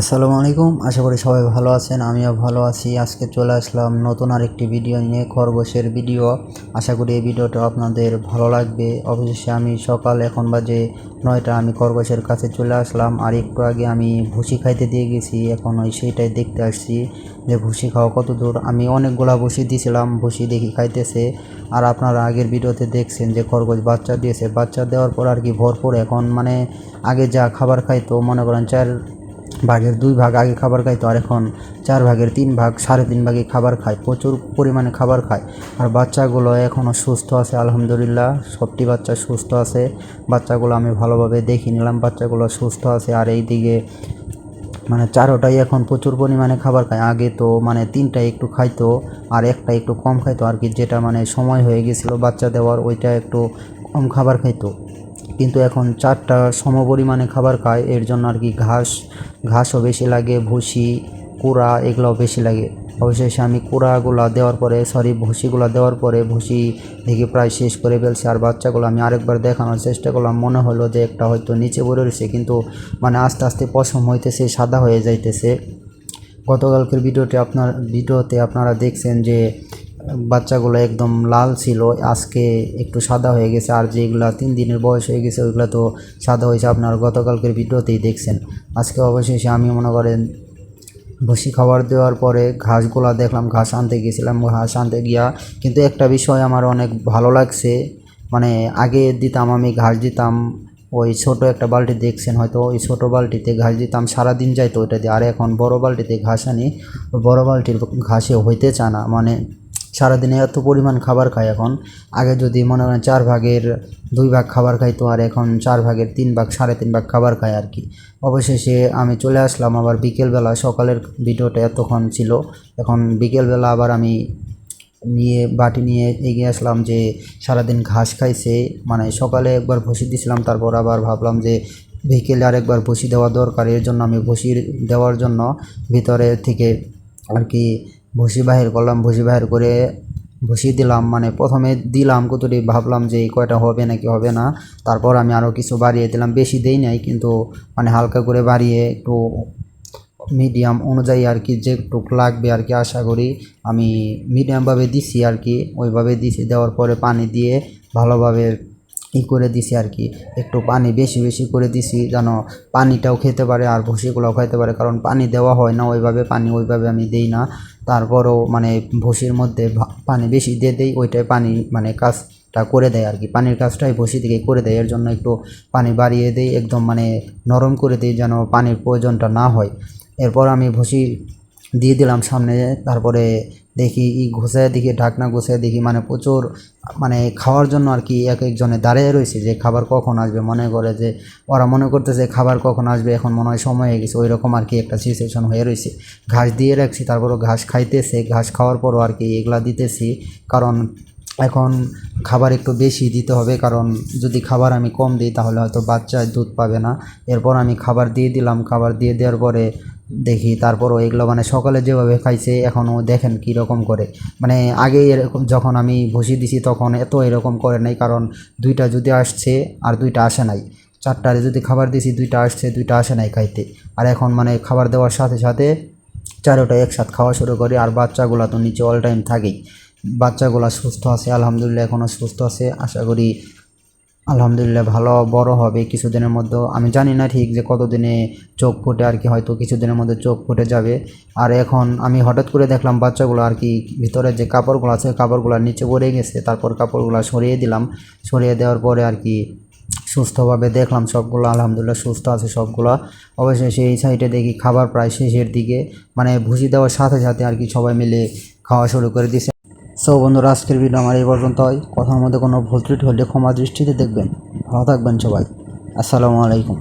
আসসালামু আলাইকুম, আশা করি সবাই ভালো আছেন, আমিও ভালো আছি। আজকে চলে আসলাম নতুন আরেকটি ভিডিও নিয়ে, খরগোশের ভিডিও। আশা করি এই ভিডিওটা আপনাদের ভালো লাগবে। অবশেষে আমি সকাল এখন বাজে নয়টা, আমি খরগোশের কাছে চলে আসলাম। আর একটু আগে আমি ভুসি খাইতে দিয়ে গেছি, এখন ওই সেইটাই দেখতে আসছি যে ভুসি খাওয়া কত দূর। আমি অনেকগুলা ভুসি দিয়েছিলাম ভুসি দেখি খাইতেছে। আর আপনারা আগের ভিডিওতে দেখছেন যে খরগোশ বাচ্চা দিয়েছে। বাচ্চা দেওয়ার পর আর কি ভরপুর। এখন মানে আগে যা খাবার খাইতো, মনে করেন চার ভাগের দুই ভাগ আগে খাবার খাইতো আর এখন চার ভাগের তিন ভাগ, সাড়ে তিন ভাগে খাবার খায়, প্রচুর পরিমাণে খাবার খায়। আর বাচ্চাগুলো এখনও সুস্থ আছে, আলহামদুলিল্লাহ, সবটি বাচ্চা সুস্থ আছে। বাচ্চাগুলো আমি ভালোভাবে দেখে নিলাম, বাচ্চাগুলো সুস্থ আছে। আর এই দিকে মানে চারোটাই এখন প্রচুর পরিমাণে খাবার খায়। আগে তো মানে তিনটা একটু খাইতো, আর একটা একটু কম খাইতো, আর কি যেটা মানে সময় হয়ে গেছিল বাচ্চা দেওয়ার, ওইটা একটু কম খাবার খাইতো। কিন্তু এখন চারটা সম পরিমাণে খাবার খায়, এর জন্য আর কি ঘাস, ঘাসও বেশি লাগে, ভুসি, কুড়া এগুলোও বেশি লাগে। অবশেষে আমি কুড়াগুলো দেওয়ার পরে সরি ভুসিগুলো দেওয়ার পরে ভুসি দেখি প্রায় শেষ করে ফেলছে। আর বাচ্চাগুলো আমি আরেকবার দেখানোর চেষ্টা করলাম, মনে হলো যে একটা হয়তো নিচে পড়ে রয়েছে, কিন্তু মানে আস্তে আস্তে পশম হইতেছে, সাদা হয়ে যাইতেছে। গতকালকের ভিডিওতে আপনার, ভিডিওতে আপনারা দেখছেন যে বাচ্চাগুলো একদম লাল ছিল, আজকে একটু সাদা হয়ে গেছে, আর যেগুলো তিন দিনের বয়স হয়ে গেছে, ওইগুলো তো সাদা হয়েছে, আপনার গতকালকের ভিডিওতেই দেখছেন। আজকে অবশেষে আমি মনে করেন, ভুসি খাবার দেওয়ার পরে ঘাসগুলা দেখলাম, ঘাস আনতে গেছিলাম, ঘাস আনতে গিয়া কিন্তু একটা বিষয় আমার অনেক ভালো লাগছে মানে আগে দিতাম আমি ঘাস দিতাম, ওই ছোট একটা বালতি দেখছেন হয়তো, ওই ছোট বালতিতে ঘাস দিতাম, সারাদিন যাইতো ওইটা দিয়ে, আর এখন বড় বালতিতে ঘাস আনি, বড় বালতির ঘাসে হইতে চা না মানে সারাদিনে এত পরিমাণ খাবার খায় এখন। আগে যদি মনে করেন চার ভাগের দুই ভাগ খাবার খাইতো আর এখন চার ভাগের তিন ভাগ, সাড়ে তিন ভাগ খাবার খায় আর কি। অবশেষে আমি চলে আসলাম আবার বিকেলবেলা, সকালের ভিডিওটা এতক্ষণ ছিল। এখন বিকেলবেলা আবার আমি নিয়ে, বাটি নিয়ে এগিয়ে আসলাম যে সারাদিন ঘাস খাইছে। মানে সকালে একবার ভুসি দিছিলাম, তারপর আবার ভাবলাম যে বিকেলে আরেকবার ভুসি দেওয়া দরকার। এর জন্য আমি ভুসি দেওয়ার জন্য ভিতরে থেকে আর কি ভুসি বাহির করলাম ভুসি বাহির করে ভুসি দিলাম মানে প্রথমে দিলাম কতটি, ভাবলাম যে এই কয়টা হবে নাকি হবে না। তারপর আমি আরও কিছু বাড়িয়ে দিলাম, বেশি দেই নাই, কিন্তু মানে হালকা করে বাড়িয়ে একটু মিডিয়াম অনুযায়ী আর কি যে যেটুক লাগবে আর কি আশা করি আমি মিডিয়ামভাবে দিছি আর কি। ওইভাবে দিছি, দেওয়ার পরে পানি দিয়ে ভালোভাবে ই করে দিছি আর কি। একটু পানি বেশি বেশি করে দিছি যেন পানিটাও খেতে পারে আর ভুসিগুলোও খাইতে পারে, কারণ পানি দেওয়া হয় না, ওইভাবে পানি ওইভাবে আমি দেই না। তারপরও মানে ভুসির মধ্যে পানি বেশি দিয়ে দেই, ওইটাই পানি মানে কাজটা করে দেয় আর কি। পানির কাজটাই ভুসি থেকে করে দেয়, এর জন্য একটু পানি বাড়িয়ে দেই, একদম মানে নরম করে দিই যেন পানির প্রয়োজনটা না হয়। এরপর আমি ভুসি দিয়ে দিলাম সামনে, তারপরে দেখি ই ঘুষায় দেখি, ঢাকনা ঘুষায় দেখি মানে প্রচুর মানে খাওয়ার জন্য আর কি এক একজনে দাঁড়িয়ে রয়েছে যে খাবার কখন আসবে। মনে করে যে ওরা মনে করতেছে খাবার কখন আসবে, এখন মনে হয় সময় হয়ে গেছে। ওই রকম আর কি একটা সিচুয়েশন হয়ে রয়েছে। ঘাস দিয়ে রাখছি, তারপরও ঘাস খাইতেছে, ঘাস খাওয়ার পরও আর কি এগুলা দিতেছি। কারণ এখন খাবার একটু বেশি দিতে হবে, কারণ যদি খাবার আমি কম দিই তাহলে হয়তো বাচ্চা দুধ পাবে না। এরপর আমি খাবার দিয়ে দিলাম, খাবার দিয়ে দেওয়ার পরে দেখি, তারপরও এগুলো মানে সকালে যেভাবে খাইছে, এখনও দেখেন কী রকম করে। মানে আগে এরকম যখন আমি ভুসি দিছি তখন এত এরকম করে নাই, কারণ দুইটা যদি আসছে আর দুইটা আসে নাই। চারটারে যদি খাবার দিছি, দুইটা আসছে, দুইটা আসে নাই খাইতে। আর এখন মানে খাবার দেওয়ার সাথে সাথে চারোটা একসাথে খাওয়া শুরু করি, আর বাচ্চাগুলো তো নিচে অল টাইম থাকেই। বাচ্চাগুলো সুস্থ আছে, আলহামদুলিল্লাহ এখনও সুস্থ আছে, আশা করি আলহামদুলিল্লাহ ভালো, বড় হবে কিছুদিনের মধ্যে। আমি জানি না ঠিক যে কতদিনে চোখ ফুটে আর কি, হয়তো কিছুদিনের মধ্যে চোখ ফুটে যাবে। আর এখন আমি হঠাৎ করে দেখলাম বাচ্চাগুলো আর কি, ভিতরে যে কাপড়গুলো আছে, কাপড়গুলো নিচে পড়ে গেছে। তারপর কাপড়গুলো সরিয়ে দিলাম। সরিয়ে দেওয়ার পরে আর কি সুস্থভাবে দেখলাম সবগুলো, আলহামদুলিল্লাহ সুস্থ আছে সবগুলো। অবশ্যই সেই সাইডে দেখি খাবার প্রায় শেষের দিকে। মানে ভুসি দেওয়ার সাথে সাথে আর কি সবাই মিলে খাওয়া শুরু করে দিছে। সো বন্ধুরা, আজকের ভিডিও আমার এই পর্যন্ত হয় কথার মধ্যে কোনো ভুল ত্রুটি হলে ক্ষমা দৃষ্টিতে দেখবেন। ভালো থাকবেন সবাই। আসসালামু আলাইকুম।